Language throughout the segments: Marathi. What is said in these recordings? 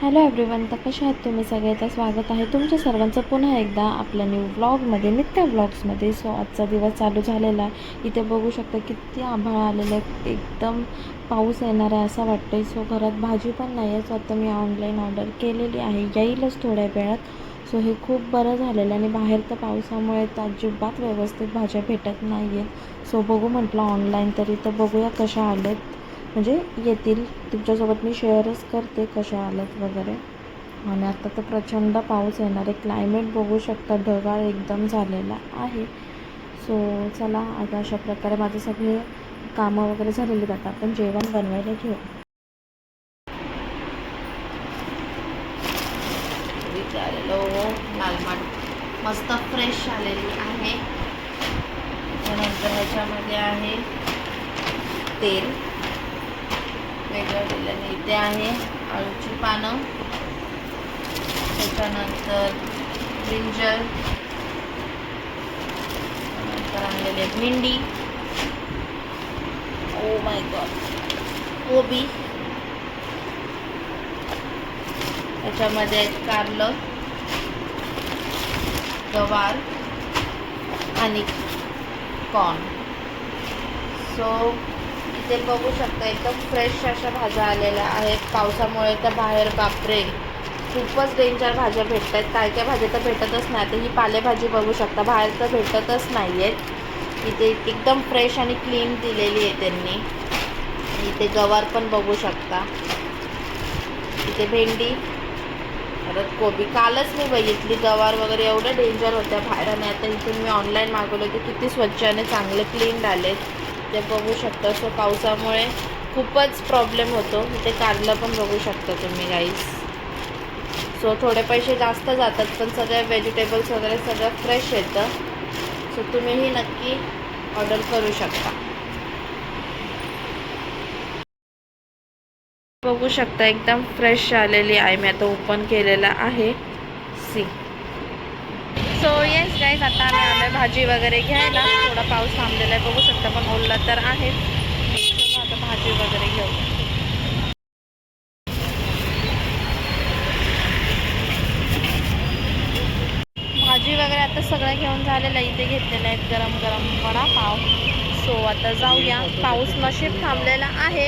हॅलो एव्हरीवन तर कशा आहात तुम्ही? सगळे स्वागत आहे तुमच्या सर्वांचं. पुन्हा एकदा आपल्या न्यू व्लॉगमध्ये नित्य व्लॉग्समध्ये सो आजचा दिवस चालू झालेला आहे. इथे बघू शकता किती आभाळ आलेलं आहे. एकदम पाऊस येणार आहे असं वाटतं सो घरात भाजी पण नाही आहे. सो आता मी ऑनलाईन ऑर्डर केलेली आहे. येईलच थोड्या वेळात. सो हे खूप बरं झालेलं आहे. आणि बाहेर तर पावसामुळे तर अजिबात व्यवस्थित भाज्या भेटत नाही आहेत सो बघू म्हटलं ऑनलाईन तरी. तर बघूया कशा आलेत. म्हणजे येतील. तुमच्यासोबत मी शेअरच करते कशा आल्यात वगैरे. आणि आता तर प्रचंड पाऊस येणार आहे. क्लायमेट बघू शकता ढगाळ एकदम झालेला आहे. सो चला आता अशा प्रकारे माझे सगळे कामं वगैरे झालेली आहेत. आता आपण जेवण बनवायला घेऊ. मस्त फ्रेश आलेली आहे. त्यानंतर ह्याच्यामध्ये आहे तेल. वेगळं दिलेलं आहे. आळूची पानं. त्याच्यानंतर ब्रिंजल नंतर आणलेले भेंडी ओ oh माय गॉड कोबी. त्याच्यामध्ये कारलं. गवार. आणि कॉर्न सो इथे बघू शकता एकदम फ्रेश अशा भाज्या आलेल्या आहेत. पावसामुळे तर बाहेर बापरे! खूपच डेंजर भाज्या भेटत आहेत काय काय भाज्या तर भेटतच नाही आता ही पालेभाजी बघू शकता. बाहेर तर भेटतच नाही आहेत इथे एकदम फ्रेश आणि क्लीन दिलेली आहे त्यांनी. इथे गवार पण बघू शकता. इथे भेंडी परत कोबी. कालच मी बघितली. गवार वगैरे एवढं डेंजर होत्या बाहेर आणि आता इथून मी ऑनलाईन मागवलं की किती स्वच्छ आणि चांगले क्लीन आलेत. ते बघू शकता. सो पावसामुळे खूपच प्रॉब्लेम होतो. ते कारलं पण बघू शकता तुम्ही गाईस सो थोडे पैसे जास्त जातात पण सगळे व्हेजिटेबल्स वगैरे सगळं फ्रेश येतं. सो तुम्हीही नक्की ऑर्डर करू शकता. बघू शकता एकदम फ्रेश आलेली आहे. मी आता ओपन केलेला आहे. सी सो येस गाईज आता आम्ही आलोय भाजी वगैरे घ्यायला. थोडा पाऊस थांबलेला आहे बघू शकता पण ओलला तर आहे. आता भाजी वगैरे घेऊ. भाजी वगैरे आता सगळं घेऊन झालेलं आहे इथे घेतलेलं आहे गरम गरम वडापाव सो आता जाऊया. पाऊस नशीब थांबलेला आहे.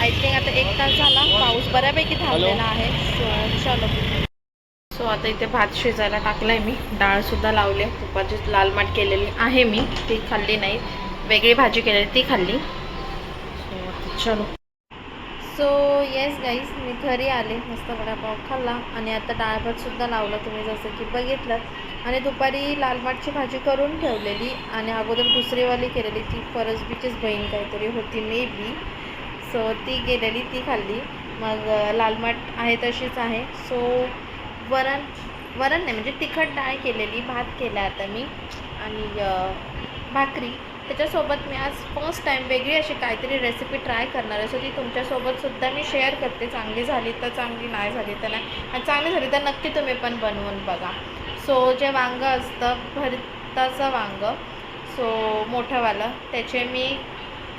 आय थिंक आता एक तास झाला. पाऊस बऱ्यापैकी थांबलेला आहे. सो चलो. सो आता इथे भात शिजायला टाकला आहे मी डाळसुद्धा लावली आहे. तुपाची लाल माठ केलेली आहे मी. ती खाल्ली नाही. वेगळी भाजी केलेली ती खाल्ली. चलो. सो येस गाईस मी घरी आले. मस्त वडापाव खाल्ला. आणि आता डाळभातसुद्धा लावलं लावला तुम्ही जसं की बघितलं आणि दुपारी लाल माठची भाजी करून ठेवलेली. आणि अगोदर दुसरीवाली केलेली. ती फरसबीचीच बहीण काहीतरी होती मे बी सो ती गेलेली ती खाल्ली. मग लालमाट लाल माठ आहे तशीच आहे. सो वरण वरण नाही म्हणजे तिखट डाळ केलेली भात केला आता मी आणि भाकरी. त्याच्यासोबत मी आज फर्स्ट टाईम वेगळी अशी काहीतरी रेसिपी ट्राय करणार आहे. सो ती तुमच्यासोबतसुद्धा मी शेअर करते. चांगली झाली तर चांगली नाही झाली तर नाही. आणि चांगली झाली तर नक्की तुम्ही पण बनवून बघा. सो जे वांगं असतं भरताचं वांगं सो मोठंवालं त्याचे मी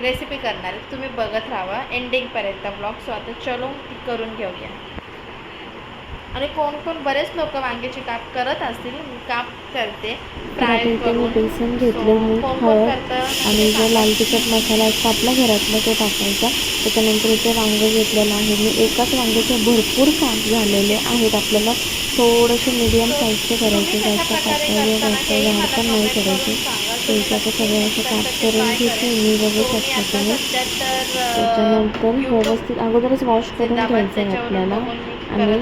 रेसिपी करणार आहे. तुम्ही बघत राहा एंडिंगपर्यंत ब्लॉग सो आता चलो ती करून घेऊया. आणि कोण कोण बरेच लोक वांग्याची काप करत असतील काप करते. फ्राय करून. बेसन घेतले हळद आणि जो लाल तिखट मसाला असतो आपल्या घरातला तो टाकायचा. त्याच्यानंतर इथे वांगं घेतलेलं आहे मी. एकाच वांग्याचे भरपूर काप झालेले आहेत. आपल्याला थोडेसे मीडियम साईजचे करायचे जास्त पातळ जास्त पण नाही करायचे. आता सगळे असे काप करून घेते. मी बघू शकता तुम्ही त्याच्यानंतर व्यवस्थित अगोदरच वॉश करून घ्यायचं आहे आपल्याला. आणि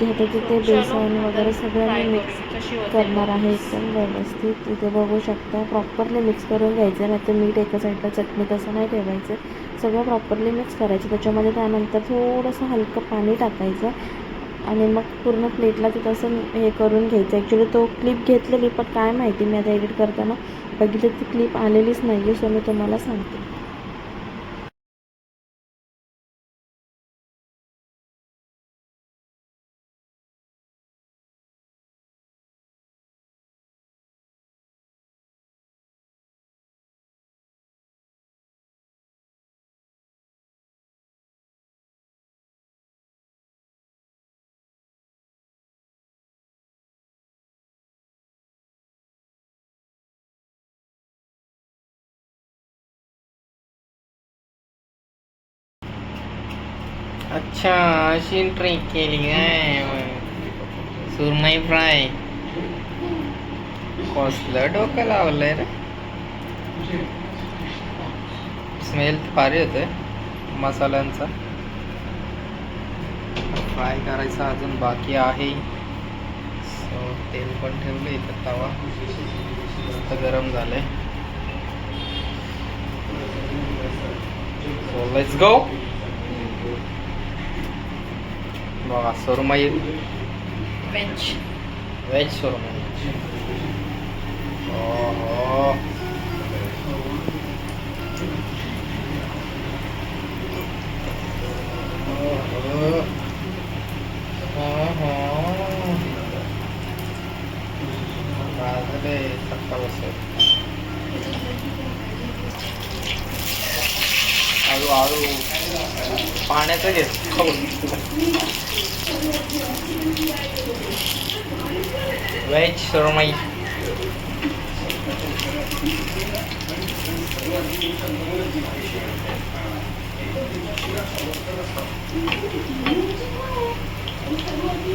ते तिथे बेसन वगैरे सगळं मी मिक्स करणार आहे एकदम व्यवस्थित. इथे बघू शकता प्रॉपरली मिक्स करून घ्यायचं नाही तर मीठ एका साईडला चटणी तसं नाही ठेवायचं. सगळं प्रॉपरली मिक्स करायचं. त्याच्यामध्ये त्यानंतर थोडंसं हलकं पाणी टाकायचं आणि मग पूर्ण प्लेटला ते तसं हे करून घ्यायचं. ॲक्च्युली तो क्लिप घेतलेली पण काय माहिती मी आता एडिट करताना बघितलं ती क्लिप आलेलीच नाही आहे सो मी तुम्हाला सांगते. अच्छा अशी ट्रिक केली काय सुरमई फ्राय कसलं डोकं लावलंय रे? स्मेल भारी होतोय मसाल्यांचा. फ्राय करायचा अजून बाकी आहे. सो तेल पण ठेवलं इथं तवा. मस्त गरम झालंय. सो लेट्स गो बघा सुरमई वेज व्हेज सुरमई. ओहो. भाजले सकाळपासून हळू हळू पाण्याचं घेत व्हेज सुरमई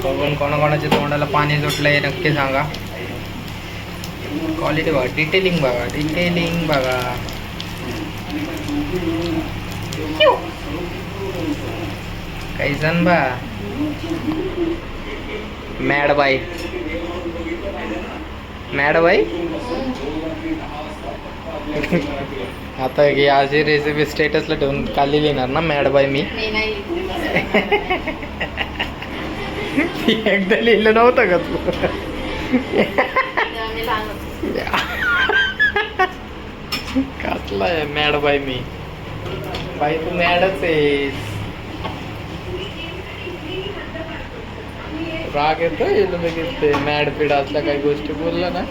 बघून कोणाकोणाच्या तोंडाला पाणी सुटलंय नक्की सांगा. क्वालिटी बघा डिटेलिंग बघा डिटेलिंग बघा. काही जण बा. मॅड बाई मॅड बाई आता ही अशी रेसिपी स्टेटसला ठेवून काढलेली येणार ना मॅड बाई मी. एकदा लिहिलं नव्हतं का तू? कसला आहे मॅड बाई मी. बाई तू मॅडच आहेस. राग येतो येईल लगेच ते मॅड फीड असल्या काही गोष्टी बोललं ना.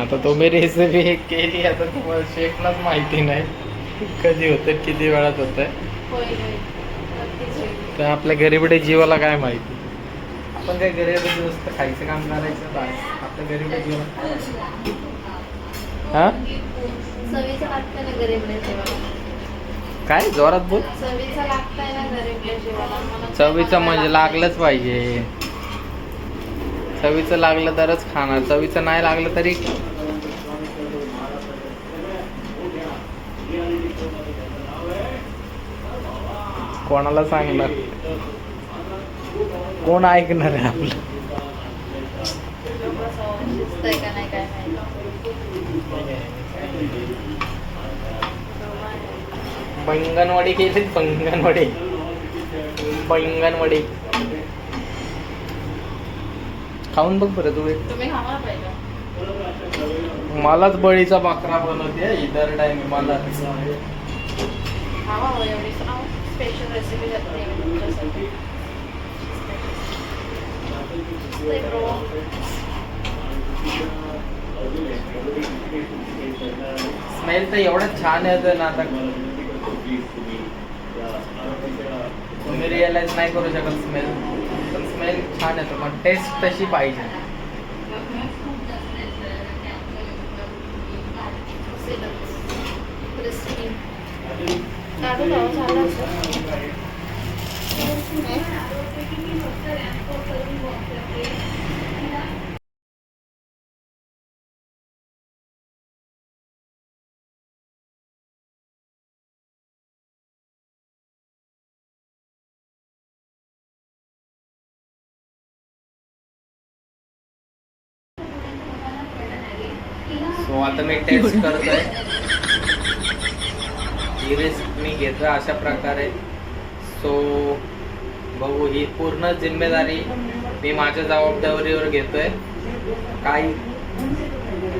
आता तुम्ही रेसिपी केली आता तुम्हाला शेकलाच माहिती नाही. कधी होतं किती वेळात होतं. तर आपल्या गरीबडे जीवाला काय माहिती? आपण काय गरीब नुसतं खायचं काम करायचं आपल्या गरीबडे जीवाला हा? चवीचं लागतं ना गरीबल्या जेवायला. काय? जोरात बोल. चवीचं लागतंय ना गरीबल्या जेवायला. म्हणून चवीचं म्हणजे लागलंच पाहिजे. चवीचं लागलं तरच खाणार. चवीचं नाही लागलं तरी कोणाला सांगणार? कोण ऐकणार आहे आपलं? कसं शिजतंय का नाही काय माहिती. बैंगनवडी केली बैंगनवडी. बैंगनवडी. खाऊन बघ बरं तू मलाच बळीचा बकरा बनवते इतर टाइम मला. हो स्पेशल स्मेल तर एवढं छान येतं ना आता. तुम्ही रिअलाइज नाही करू शकत स्मेल स्मेल छान येतो, पण टेस्ट तशी पाहिजे. झालं आता मी टेस्ट करतोय. ही रिस्क मी घेतोय अशा प्रकारे. सो बघू ही पूर्ण जिम्मेदारी मी माझ्या जबाबदारीवर घेतोय. काही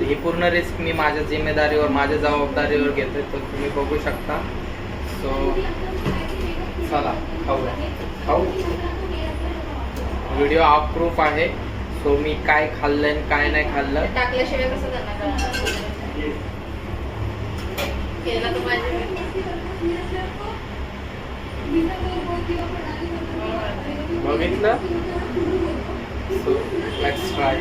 ही पूर्ण रिस्क मी माझ्या जिम्मेदारीवर माझ्या जबाबदारीवर घेतोय तर तुम्ही बघू शकता. सो चला खाऊ खाऊ व्हिडिओ प्रूफ आहे. सो मी काय खाल्लं आणि काय नाही खाल्लं. टाकल्याशिवाय कसं त्यांना बघितलं? सो लेट्स ट्राय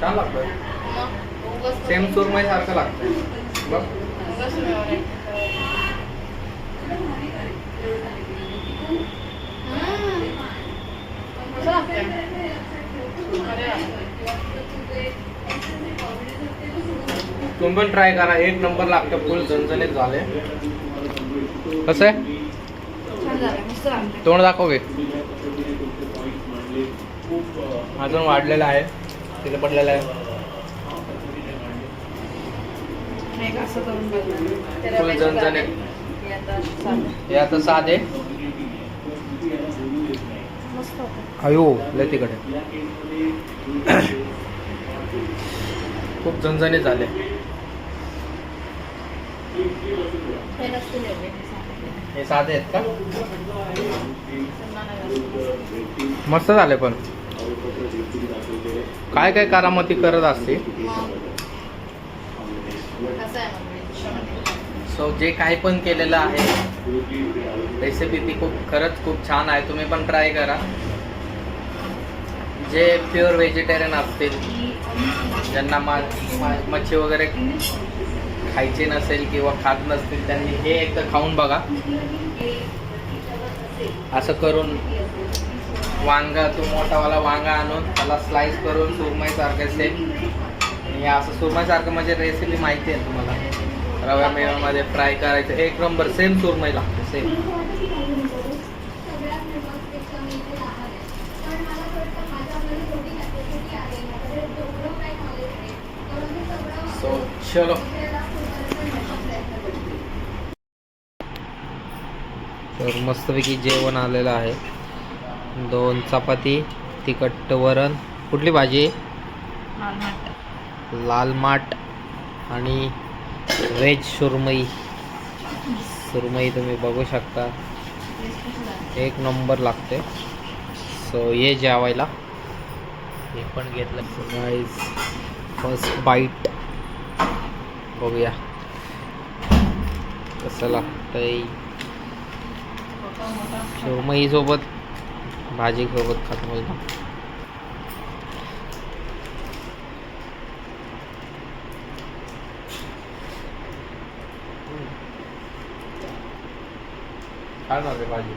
छान लागतं सेम सुरमय सारखं लागतं बघ. तुम्ही पण ट्राय करा. एक नंबर लागतं फुल झणझणीत झाले. कसं आहे? तोंड दाखव घे अजून वाढलेलं आहे. तिथे पडलेलं आहे. एक असं करून बघ फुल झणझणीत हे आता साधे. अयो लय तिकडे खूप झणझणीत झाले. हे साधे आहेत का. मस्त झाले पण. काय काय करामती करत असते मग कसं आहे मग veg? सो जे काही पण केलेलं आहे रेसिपी ती खूप खरंच खूप छान आहे. तुम्ही पण ट्राय करा. जे प्युअर व्हेजिटेरियन असतील ज्यांना मा मच्छी वगैरे खायची नसेल किंवा खात नसतील त्यांनी हे एकदा खाऊन बघा. असं करून वांगा तो मोठावाला वांगा आणून त्याला स्लाइस करून सुरमईसारखं सेम हे असं सुरमईसारखं म्हणजे रेसिपी माहिती आहे तुम्हाला? रव्या मेवामध्ये फ्राय करायचं. एक नंबर सेम सुरमई लागते सेम सो चलो. तर मस्तपैकी जेवण आलेलं आहे. दोन चपाती तिखट वरण. कुठली भाजी? लाल माठ. लाल माठ आणि व्हेज सुरमई. सुरमई तुम्ही बघू शकता. एक नंबर लागते सो ये जेवायला. हे पण घेतलं. गाईज फर्स्ट बाईट बघूया. कसं लागतंय. मोठा मोठा. सुरमई सोबत भाजी सोबत खात मुलगा. काय झाले भाजी.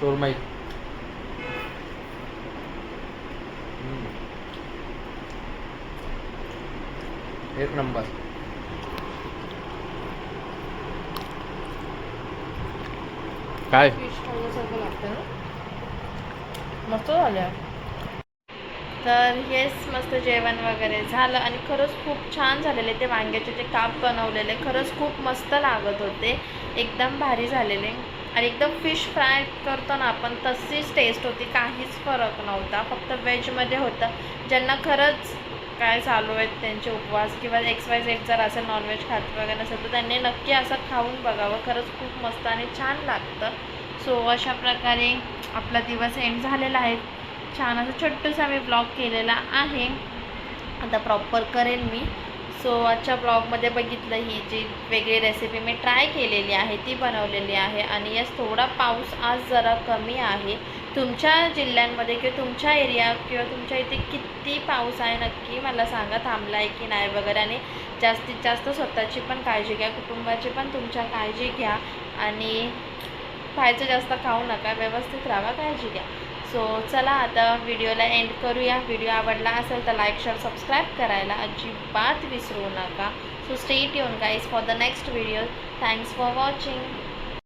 सुरमई एक नंबर. काय? फिश ना? मस्त झाल्या. तर हेच मस्त जेवण वगैरे झालं आणि खरंच खूप छान झालेले ते वांग्याचे जे काप बनवलेले खरंच खूप मस्त लागत होते. एकदम भारी झालेले. आणि एकदम फिश फ्राय करतो ना आपण तशीच टेस्ट होती काहीच फरक नव्हता. फक्त व्हेजमध्ये होतं. ज्यांना खरंच काय चालू आहेत त्यांचे उपवास किंवा एक्स वाय झेड जर असेल नॉनव्हेज खात वगैरे असेल तर त्यांनी नक्की असं खाऊन बघावं. खरंच खूप मस्त आणि छान लागतं. सो अशा प्रकारे आपला दिवस एंड झालेला आहे. छान असं छोटंसं मी ब्लॉग केलेला आहे. आता प्रॉपर करेन मी. सो आजच्या ब्लॉगमध्ये बघितलं ही जी वेगळी रेसिपी मी ट्राय केलेली आहे ती बनवलेली आहे. आणि यस थोडा पाऊस आज जरा कमी आहे. तुमच्या जिल्ह्यांमध्ये किंवा तुमच्या एरिया किंवा तुमच्या इथे किती पाऊस आहे नक्की मला सांगा. थांबला आहे की नाही वगैरे. आणि जास्तीत जास्त स्वतःची पण काळजी घ्या. कुटुंबाची पण तुमच्या काळजी घ्या. आणि खायचं जास्त खाऊ नका. व्यवस्थित राहा. काळजी घ्या. सो चला आता व्हिडिओला एंड करूया. व्हिडिओ आवडला असेल तर लाईक शेअर सबस्क्राईब करायला अजिबात विसरू नका. So stay tune guys for the next video thanks for watching